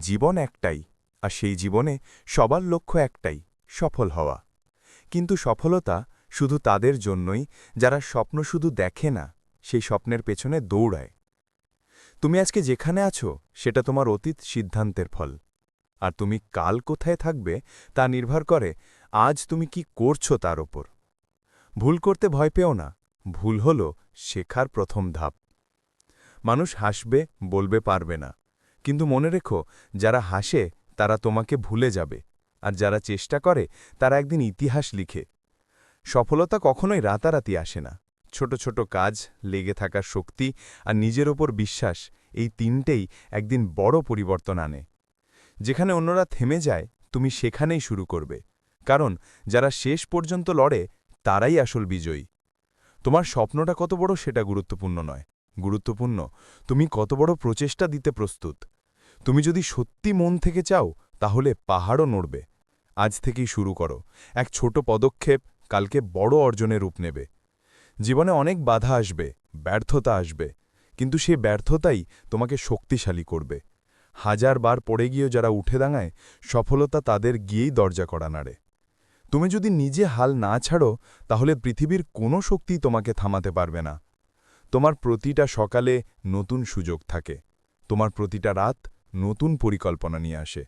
জীবন একটাই, আর সেই জীবনে সবার লক্ষ্য একটাই, সফল হওয়া। কিন্তু সফলতা শুধু তাদের জন্যই, যারা স্বপ্ন শুধু দেখে না, সেই স্বপ্নের পেছনে দৌড়ায়। তুমি আজকে যেখানে আছো, সেটা তোমার অতীত সিদ্ধান্তের ফল। আর তুমি কাল কোথায় থাকবে, তা নির্ভর করে আজ তুমি কি করছ তার ওপর। ভুল করতে ভয় পেও না, ভুল হল শেখার প্রথম ধাপ। মানুষ হাসবে, বলবে, পারবে না। কিন্তু মনে রেখো, যারা হাসে, তারা তোমাকে ভুলে যাবে। আর যারা চেষ্টা করে, তারা একদিন ইতিহাস লিখে। সফলতা কখনোই রাতারাতি আসে না। ছোট ছোট কাজ, লেগে থাকার শক্তি আর নিজের ওপর বিশ্বাস, এই তিনটেই একদিন বড় পরিবর্তন আনে। যেখানে অন্যরা থেমে যায়, তুমি সেখানেই শুরু করবে। কারণ, যারা শেষ পর্যন্ত লড়ে, তারাই আসল বিজয়ী। তোমার স্বপ্নটা কত বড় সেটা গুরুত্বপূর্ণ নয়। গুরুত্বপূর্ণ, তুমি কত বড় প্রচেষ্টা দিতে প্রস্তুত। তুমি যদি সত্যি মন থেকে চাও, তাহলে পাহাড়ও নড়বে। আজ থেকেই শুরু করো। এক ছোট পদক্ষেপ কালকে বড় অর্জনের রূপ নেবে। জীবনে অনেক বাধা আসবে, ব্যর্থতা আসবে, কিন্তু সে ব্যর্থতাই তোমাকে শক্তিশালী করবে। হাজার বার পড়ে গিয়েও যারা উঠে দাঙায় সফলতা তাদের গিয়েই দরজা করা নাড়ে। তুমি যদি নিজে হাল না ছাড়ো, তাহলে পৃথিবীর কোনো শক্তি তোমাকে থামাতে পারবে না। তোমার প্রতিটা সকালে নতুন সুযোগ থাকে। তোমার প্রতিটা রাত নতুন পরিকল্পনা নিয়ে আসে।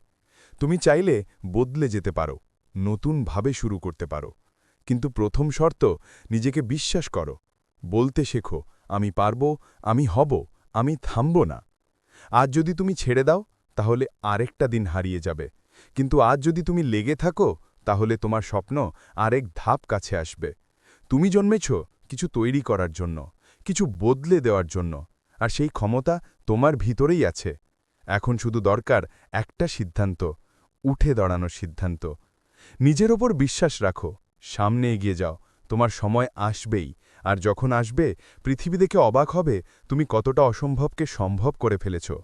তুমি চাইলে বদলে যেতে পারো, নতুনভাবে শুরু করতে পারো। কিন্তু প্রথম শর্ত, নিজেকে বিশ্বাস করো। বলতে শেখো, আমি পারব, আমি হব, আমি থামব না। আজ যদি তুমি ছেড়ে দাও, তাহলে আরেকটা দিন হারিয়ে যাবে। কিন্তু আজ যদি তুমি লেগে থাকো, তাহলে তোমার স্বপ্ন আরেক ধাপ কাছে আসবে। তুমি জন্মেছ কিছু তৈরি করার জন্য, কিছু বদলে দেওয়ার জন্য, আর সেই ক্ষমতা তোমার ভিতরেই আছে। এখন শুধু দরকার একটা সিদ্ধান্ত, উঠে দাঁড়ানোর সিদ্ধান্ত। নিজের ওপর বিশ্বাস রাখো, সামনে এগিয়ে যাও, তোমার সময় আসবেই। আর যখন আসবে, পৃথিবী দেখে অবাক হবে তুমি কতটা অসম্ভবকে সম্ভব করে ফেলেছো।